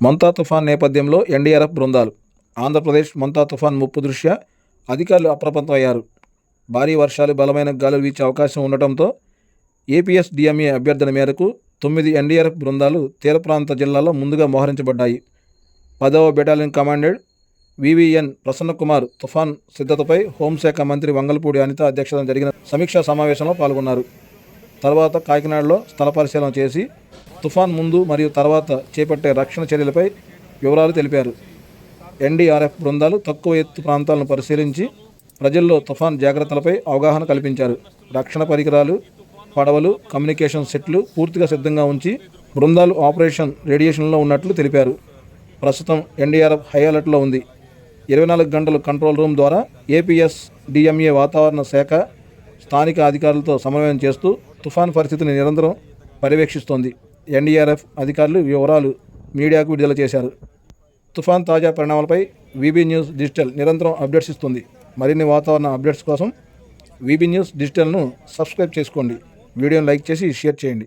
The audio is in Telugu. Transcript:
మంతా తుఫాన్ నేపథ్యంలో ఎన్డీఆర్ఎఫ్ బృందాలు ఆంధ్రప్రదేశ్ మంతా తుఫాన్ ముప్పు దృష్ట్యా అధికారులు అప్రమత్తమయ్యారు. భారీ వర్షాలు బలమైన గాలులు వీచే అవకాశం ఉండటంతో ఏపీఎస్ డిఎంఏ అభ్యర్థన మేరకు తొమ్మిది ఎన్డీఆర్ఎఫ్ బృందాలు తీర ప్రాంత జిల్లాలో ముందుగా మోహరించబడ్డాయి. పదవ బెటాలియన్ కమాండెడ్ వివిఎన్ ప్రసన్నకుమార్ తుఫాన్ సిద్ధతపై హోంశాఖ మంత్రి వంగల్పూడి అనిత అధ్యక్షతన జరిగిన సమీక్షా సమావేశంలో పాల్గొన్నారు. తర్వాత కాకినాడలో స్థల పరిశీలన చేసి తుఫాన్ ముందు మరియు తర్వాత చేపట్టే రక్షణ చర్యలపై వివరాలు తెలిపారు. ఎన్డీఆర్ఎఫ్ బృందాలు తక్కువ ఎత్తు ప్రాంతాలను పరిశీలించి ప్రజల్లో తుఫాన్ జాగ్రత్తలపై అవగాహన కల్పించారు. రక్షణ పరికరాలు పడవలు కమ్యూనికేషన్ సెట్లు పూర్తిగా సిద్ధంగా ఉంచి బృందాలు ఆపరేషన్ రేడియేషన్లో ఉన్నట్లు తెలిపారు. ప్రస్తుతం ఎన్డీఆర్ఎఫ్ హై అలర్ట్లో ఉంది. ఇరవై నాలుగు గంటలు కంట్రోల్ రూమ్ ద్వారా ఏపీఎస్ డిఎంఏ వాతావరణ శాఖ స్థానిక అధికారులతో సమన్వయం చేస్తూ తుఫాన్ పరిస్థితిని నిరంతరం పర్యవేక్షిస్తోంది. ఎన్డీఆర్ఎఫ్ అధికారులు వివరాలు మీడియాకు విడుదల చేశారు. తుఫాన్ తాజా పరిణామాలపై వీబీ న్యూస్ డిజిటల్ నిరంతరం అప్డేట్స్ ఇస్తుంది. మరిన్ని వాతావరణ అప్డేట్స్ కోసం వీబీ న్యూస్ డిజిటల్ను సబ్స్క్రైబ్ చేసుకోండి. వీడియోని లైక్ చేసి షేర్ చేయండి.